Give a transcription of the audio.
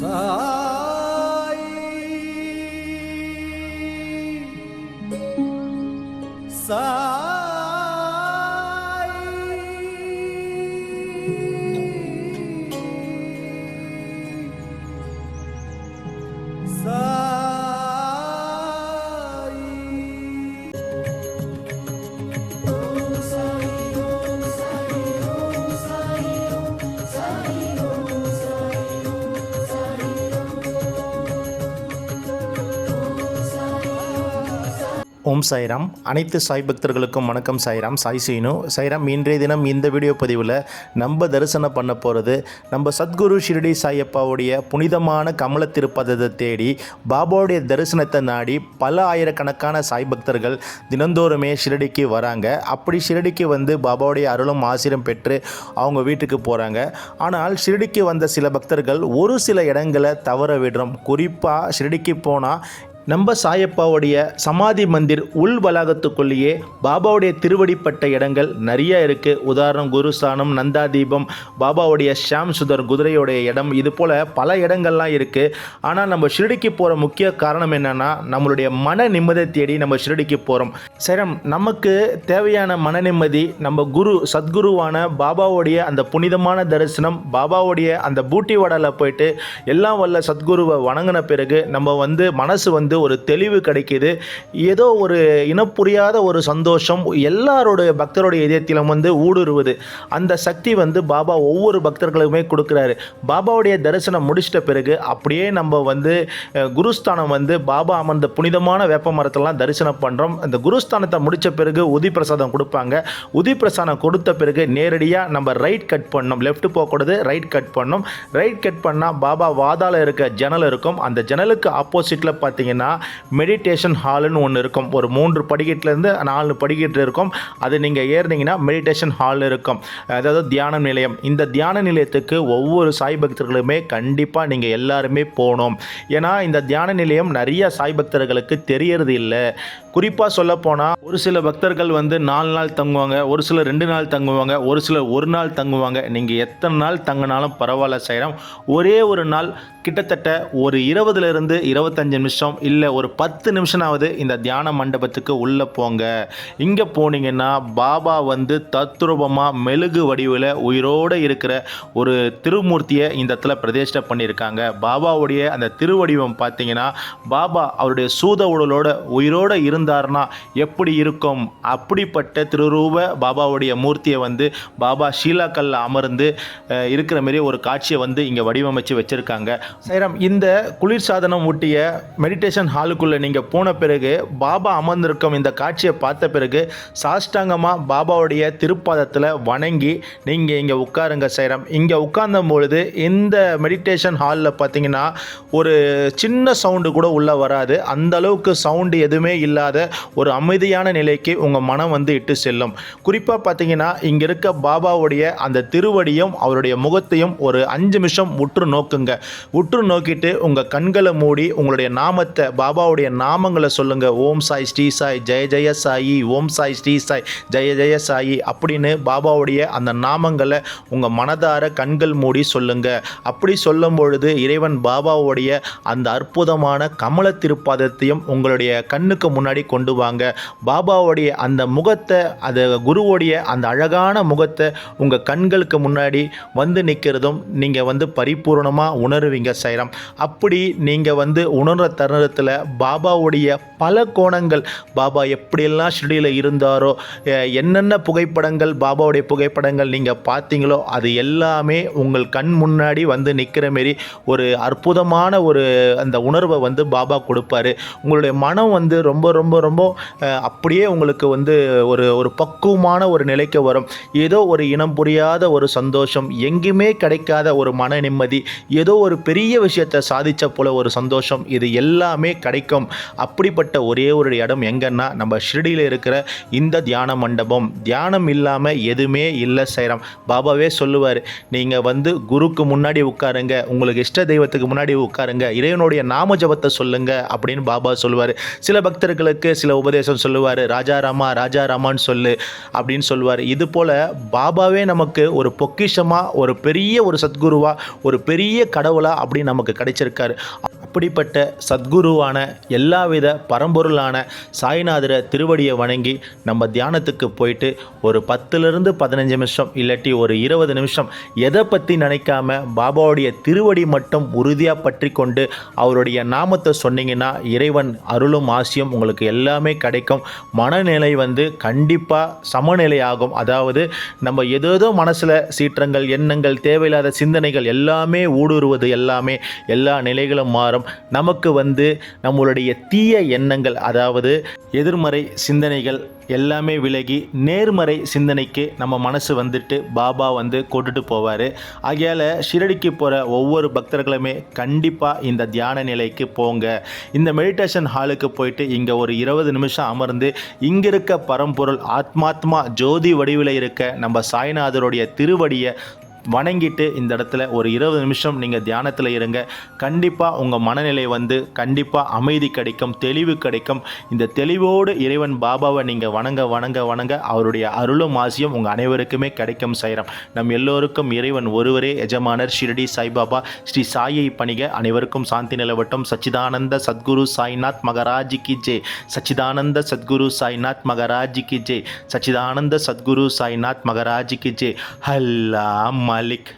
三 ஓம் சாய்ராம் அனைத்து சாய் பக்தர்களுக்கும் வணக்கம் சாய்ராம் சாய் சீனு. சாய்ராம் இன்றைய தினம் இந்த வீடியோ பதிவில் நம்ம தரிசனம் பண்ண போகிறது நம்ம சத்குரு ஷிரடி சாயப்பாவுடைய புனிதமான கமல திருப்பதத்தை தேடி பாபாவுடைய தரிசனத்தை நாடி பல ஆயிரக்கணக்கான சாய் பக்தர்கள் தினந்தோறுமே ஷிரடிக்கு வராங்க. அப்படி ஷிரடிக்கு வந்து பாபாவுடைய அருளும் ஆசிரம் பெற்று அவங்க வீட்டுக்கு போகிறாங்க ஆனால் ஷிரடிக்கு வந்த சில பக்தர்கள் ஒரு சில இடங்களை தவற விடுறோம். குறிப்பாக ஷிரடிக்கு போனால் நம்ம சாயப்பாவுடைய சமாதி மந்திர் உள் வளாகத்துக்குள்ளேயே பாபாவுடைய திருவடிப்பட்ட இடங்கள் நிறைய இருக்குது உதாரணம் குருஸ்தானம் நந்தாதீபம் பாபாவுடைய ஷாம் சுதர் குதிரையோடைய இடம் இது போல் பல இடங்கள்லாம் இருக்குது ஆனால் நம்ம ஷிரடிக்கு போகிற முக்கிய காரணம் என்னென்னா நம்மளுடைய மன நிம்மதியை தேடி நம்ம ஷிரடிக்கு போகிறோம் சரம் நமக்கு தேவையான மன நிம்மதி நம்ம குரு சத்குருவான பாபாவுடைய அந்த புனிதமான தரிசனம் பாபாவுடைய அந்த பூட்டி வடலில் போயிட்டு எல்லாம் வல்ல சத்குருவை வணங்கின பிறகு நம்ம வந்து மனசு வந்து ஒரு தெளிவு கிடைக்கிது. ஏதோ ஒரு இனப்புரியாத ஒரு சந்தோஷம் எல்லாருடைய பக்தருடைய இதயத்திலும் வந்து ஊடுருவுது. அந்த சக்தி வந்து பாபா ஒவ்வொரு பக்தர்களுக்குமே கொடுக்குறாரு. பாபாவுடைய தரிசனம் முடிச்சிட்ட பிறகு அப்படியே நம்ம வந்து குருஸ்தானம் வந்து பாபா அமர்ந்த புனிதமான வேப்ப மரத்தெல்லாம் தரிசனம் பண்ணுறோம் அந்த குருஸ்தானத்தை முடித்த பிறகு உதி பிரசாதம் கொடுப்பாங்க. உதி பிரசாதம் கொடுத்த பிறகு நேரடியாக நம்ம ரைட் கட் பண்ணோம். லெஃப்ட் போகக்கூடாது ரைட் கட் பண்ணோம். ரைட் கட் பண்ணால் பாபா வாதால இருக்க ஜன்னல் இருக்கும். அந்த ஜன்னலுக்கு ஆப்போசிட்டில் பார்த்தீங்கன்னா மெடிடேஷன் ஹால்னு ஒன்று இருக்கும். ஒரு மூன்று படிக்கட்டிலேருந்து நாலு படிக்கட்டு இருக்கும். அது நீங்கள் ஏறினீங்கன்னா மெடிடேஷன் ஹால் இருக்கும். அதாவது தியான நிலையம். இந்த தியான நிலையத்துக்கு ஒவ்வொரு சாய் பக்தர்களுமே கண்டிப்பாக நீங்கள் எல்லாருமே போகணும். ஏன்னா இந்த தியான நிலையம் நிறைய சாய் பக்தர்களுக்கு தெரியறது இல்லை. குறிப்பாக சொல்ல போனால் ஒரு சில பக்தர்கள் வந்து நாலு நாள் தங்குவாங்க ஒரு சிலர் ரெண்டு நாள் தங்குவாங்க ஒரு சிலர் ஒரு நாள் தங்குவாங்க. நீங்கள் எத்தனை நாள் தங்கினாலும் பரவாயில்ல செய்கிறோம் ஒரே ஒரு நாள் கிட்டத்தட்ட ஒரு இருபதுலேருந்து இருபத்தஞ்சு நிமிஷம் இல்லை ஒரு பத்து நிமிஷமாவது இந்த தியான மண்டபத்துக்கு உள்ளே போங்க. இங்கே போனீங்கன்னா பாபா வந்து தத்ரூபமாக மெழுகு வடிவில் உயிரோடு இருக்கிற ஒரு திருமூர்த்தியை இந்த இடத்துல பிரதிஷ்டை பண்ணியிருக்காங்க. பாபாவுடைய அந்த திருவடிவம் பார்த்தீங்கன்னா பாபா அவருடைய சூத உடலோட உயிரோடு இருந்தார்னா எப்படி இருக்கும்? அப்படிப்பட்ட திருரூப பாபாவுடைய மூர்த்தியை வந்து பாபா ஷீலாக்கல்ல அமர்ந்து இருக்கிற மாதிரி ஒரு காட்சியை வந்து இங்கே வடிவமைச்சு வச்சுருக்காங்க. சைரம் இந்த குளிர் சாதனம் ஊட்டிய மெடிடேஷன் ஹாலுக்குள்ளே நீங்கள் போன பிறகு பாபா அமர்ந்திருக்கும் இந்த காட்சியை பார்த்த பிறகு சாஷ்டாங்கமாக பாபாவுடைய திருப்பாதத்தில் வணங்கி நீங்கள் இங்கே உட்காருங்க சைரம். இங்கே உட்கார்ந்த பொழுது இந்த மெடிடேஷன் ஹாலில் பார்த்தீங்கன்னா ஒரு சின்ன சவுண்டு கூட உள்ளே வராது. அந்த அளவுக்கு சவுண்டு எதுவுமே இல்லாத ஒரு அமைதியான நிலைக்கு உங்கள் மனம் வந்து இட்டு செல்லும். குறிப்பாக பார்த்தீங்கன்னா இங்கே இருக்க பாபாவுடைய அந்த திருவடியும் அவருடைய முகத்தையும் ஒரு அஞ்சு நிமிஷம் உற்று நோக்குங்க. உற்று நோக்கிட்டு உங்கள் கண்களை மூடி உங்களுடைய நாமத்தை பாபாவுடைய நாமங்களை சொல்லுங்கள் ஓம் சாய் ஸ்ரீ சாய் ஜெய ஜெய சாயி ஓம் சாய் ஸ்ரீ சாய் ஜெய ஜெய சாயி அப்படின்னு பாபாவுடைய அந்த நாமங்களை உங்கள் மனதார கண்கள் மூடி சொல்லுங்க. அப்படி சொல்லும் பொழுது இறைவன் பாபாவுடைய அந்த அற்புதமான கமல திருப்பாதத்தையும் உங்களுடைய கண்ணுக்கு முன்னாடி கொண்டு வாங்க. பாபாவுடைய அந்த முகத்தை அது குருவோடைய அந்த அழகான முகத்தை உங்கள் கண்களுக்கு முன்னாடி வந்து நிற்கிறதும் நீங்கள் வந்து பரிபூர்ணமாக உணருவீங்க சைரம். அப்படி நீங்கள் வந்து உணர்ற தருணத்தில் பாபாவுடைய பல கோணங்கள் பாபா எப்படியெல்லாம் ஷிரடியில் இருந்தாரோ என்னென்ன புகைப்படங்கள் பாபாவுடைய புகைப்படங்கள் நீங்கள் பார்த்தீங்களோ அது எல்லாமே உங்கள் கண் முன்னாடி வந்து நிற்கிற மாரி ஒரு அற்புதமான ஒரு அந்த உணர்வை வந்து பாபா கொடுப்பாரு. உங்களுடைய மனம் வந்து ரொம்ப ரொம்ப ரொம்ப ரொம்ப அப்படியே உங்களுக்கு வந்து ஒரு ஒரு பக்குவமான ஒரு நிலைக்கு வரும். ஏதோ ஒரு இனம் புரியாத ஒரு சந்தோஷம் எங்கேயுமே கிடைக்காத ஒரு மன நிம்மதி ஏதோ ஒரு பெரிய விஷயத்தை சாதித்த போல ஒரு சந்தோஷம் இது எல்லாமே கிடைக்கும். அப்படிப்பட்ட ஒரே ஒரு இடம் எங்கன்னா நம்ம ஷிரடியில் இருக்கிற இந்த தியான மண்டபம். தியானம் இல்லாமல் எதுவுமே இல்லை செய்கிறோம் பாபாவே சொல்லுவார் நீங்கள் வந்து குருக்கு முன்னாடி உட்காருங்க உங்களுக்கு இஷ்ட தெய்வத்துக்கு முன்னாடி உட்காருங்க இறைவனுடைய நாம ஜபத்தை சொல்லுங்க அப்படின்னு பாபா சொல்லுவார். சில பக்தர்களுக்கு மக்களுக்கு சில உபதேசம் சொல்லுவார் ராஜா ராமா ராஜா ராமான்னு சொல்லு அப்படின்னு சொல்லுவார். இது போல் பாபாவே நமக்கு ஒரு பொக்கிஷமாக ஒரு பெரிய ஒரு சத்குருவா ஒரு பெரிய கடவுளா அப்படின்னு நமக்கு கிடைச்சிருக்காரு. அப்படிப்பட்ட சத்குருவான எல்லாவித பரம்பொருளான சாய்நாதரை திருவடியை வணங்கி நம்ம தியானத்துக்கு போயிட்டு ஒரு பத்துலேருந்து பதினஞ்சு நிமிஷம் இல்லாட்டி ஒரு இருபது நிமிஷம் எதை பற்றி நினைக்காம பாபாவுடைய திருவடி மட்டும் உறுதியாக பற்றி கொண்டு அவருடைய நாமத்தை சொன்னீங்கன்னா இறைவன் அருளும் ஆசியும் உங்களுக்கு எல்லாமே கிடைக்கும். மனநிலை வந்து கண்டிப்பாக சமநிலையாகும். அதாவது நம்ம ஏதேதோ மனசில் சீற்றங்கள் எண்ணங்கள் தேவையில்லாத சிந்தனைகள் எல்லாமே ஊடுருவது எல்லாமே எல்லா நிலைகளும் மாறும். நமக்கு வந்து நம்மளுடைய தீய எண்ணங்கள் அதாவது எதிர்மறை சிந்தனைகள் எல்லாமே விலகி நேர்மறை சிந்தனைக்கு நம்ம மனசு வந்துட்டு பாபா வந்து கொண்டுட்டு போவார். ஆகையால் ஷிரடிக்கு போகிற ஒவ்வொரு பக்தர்களுமே கண்டிப்பாக இந்த தியான நிலைக்கு போங்க. இந்த மெடிடேஷன் ஹாலுக்கு போயிட்டு இங்கே ஒரு இருபது நிமிஷம் அமர்ந்து இங்கே இருக்க பரம்பொருள் ஆத்மாத்மா ஜோதி வடிவில் இருக்க நம்ம சாய்நாதருடைய திருவடியை வணங்கிட்டு இந்த இடத்துல ஒரு இருபது நிமிஷம் நீங்கள் தியானத்தில் இருங்க. கண்டிப்பாக உங்கள் மனநிலை வந்து கண்டிப்பாக அமைதி கிடைக்கும் தெளிவு கிடைக்கும். இந்த தெளிவோடு இறைவன் பாபாவை நீங்கள் வணங்க வணங்க வணங்க அவருடைய அருளும் ஆசியும் உங்கள் அனைவருக்குமே கிடைக்கும் சைரம். நம் எல்லோருக்கும் இறைவன் ஒருவரே எஜமானர் ஷிரடி சாய்பாபா ஸ்ரீ சாயை பணிக. அனைவருக்கும் சாந்தி நிலவட்டும். சச்சிதானந்த சத்குரு சாய்நாத் மகராஜி கி ஜெய் சச்சிதானந்த சத்குரு சாய்நாத் மகராஜி கி ஜெய் சச்சிதானந்த சத்குரு சாய்நாத் மகராஜி கி ஜெய் ஹல்லா मालिक